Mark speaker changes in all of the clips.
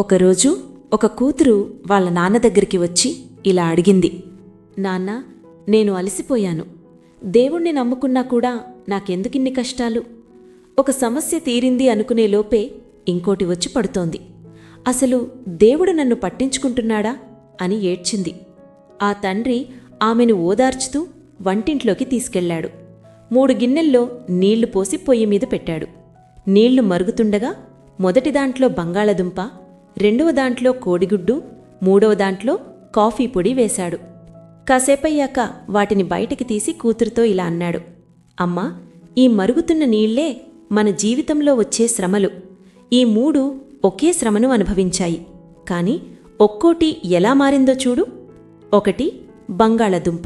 Speaker 1: ఒకరోజు ఒక కూతురు వాళ్ళ నాన్న దగ్గరికి వచ్చి ఇలా అడిగింది. నాన్న నేను అలసిపోయాను. దేవుణ్ణి నమ్ముకున్నా కూడా నాకెందుకిన్ని కష్టాలు? ఒక సమస్య తీరింది అనుకునే లోపే ఇంకోటి వచ్చి పడుతోంది. అసలు దేవుడు నన్ను పట్టించుకుంటున్నాడా? అని ఏడ్చింది. ఆ తండ్రి ఆమెను ఓదార్చుతూ వంటింట్లోకి తీసుకెళ్ళాడు మూడు గిన్నెల్లో నీళ్ళు పోసి పొయ్యి మీద పెట్టాడు. నీళ్ళు మరుగుతుండగా మొదటి దాంట్లో బంగాళదుంప రెండవ దాంట్లో కోడిగుడ్డు మూడవ దాంట్లో కాఫీ పొడి వేశాడు. కాసేపయ్యాక వాటిని బయటికి తీసి కూతురుతో ఇలా అన్నాడు. అమ్మా ఈ మరుగుతున్న నీళ్ళే మన జీవితంలో వచ్చే శ్రమలు. ఈ మూడు ఒకే శ్రమను అనుభవించాయి. కాని ఒక్కోటి ఎలా మారిందో చూడు. ఒకటి బంగాళదుంప.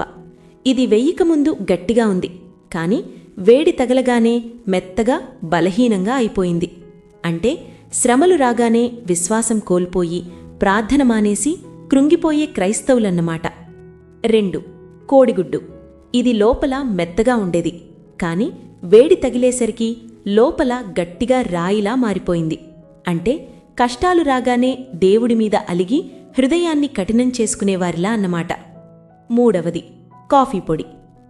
Speaker 1: ఇది వెయ్యికముందు గట్టిగా ఉంది. కాని వేడి తగలగానే మెత్తగా బలహీనంగా అయిపోయింది. అంటే శ్రమలు రాగానే విశ్వాసం కోల్పోయి ప్రార్థన మానేసి కృంగిపోయే క్రైస్తవులన్నమాట. రెండు కోడిగుడ్డు. ఇది లోపల మెత్తగా ఉండేది. కాని వేడి తగిలేసరికి లోపల గట్టిగా రాయిలా మారిపోయింది. అంటే కష్టాలు రాగానే దేవుడి మీద అలిగి హృదయాన్ని కఠినం చేసుకునేవారిలా అన్నమాట. మూడవది కాఫీ పొడి.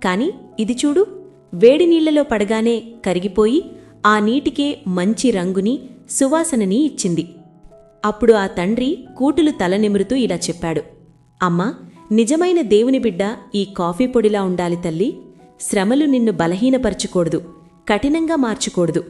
Speaker 1: కాని ఇది చూడు వేడి నీళ్ళలో పడగానే కరిగిపోయి ఆ నీటికే మంచి రంగుని సువాసనని ఇచ్చింది. అప్పుడు ఆ తండ్రి కూటులు తల నిమురుతూ ఇలా చెప్పాడు. అమ్మా నిజమైన దేవుని బిడ్డ ఈ కాఫీ పొడిలా ఉండాలి తల్లి. శ్రమలు నిన్ను బలహీనపరచకూడదు కఠినంగా మార్చకూడదు.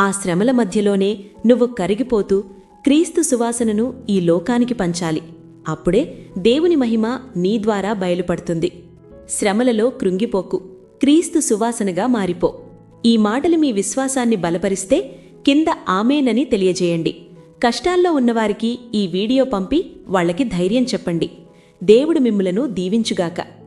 Speaker 1: ఆ శ్రమల మధ్యలోనే నువ్వు కరిగిపోతూ క్రీస్తు సువాసనను ఈ లోకానికి పంచాలి. అప్పుడే దేవుని మహిమ నీ ద్వారా బయలుపడుతుంది. శ్రమలలో కృంగిపోకు క్రీస్తు సువాసనగా మారిపో. ఈ మాటలు మీ విశ్వాసాన్ని బలపరిస్తే కింద ఆమెనని తెలియజేయండి. కష్టాల్లో ఉన్నవారికి ఈ వీడియో పంపి వాళ్ళకి ధైర్యం చెప్పండి. దేవుడు మిమ్ములను దీవించుగాక.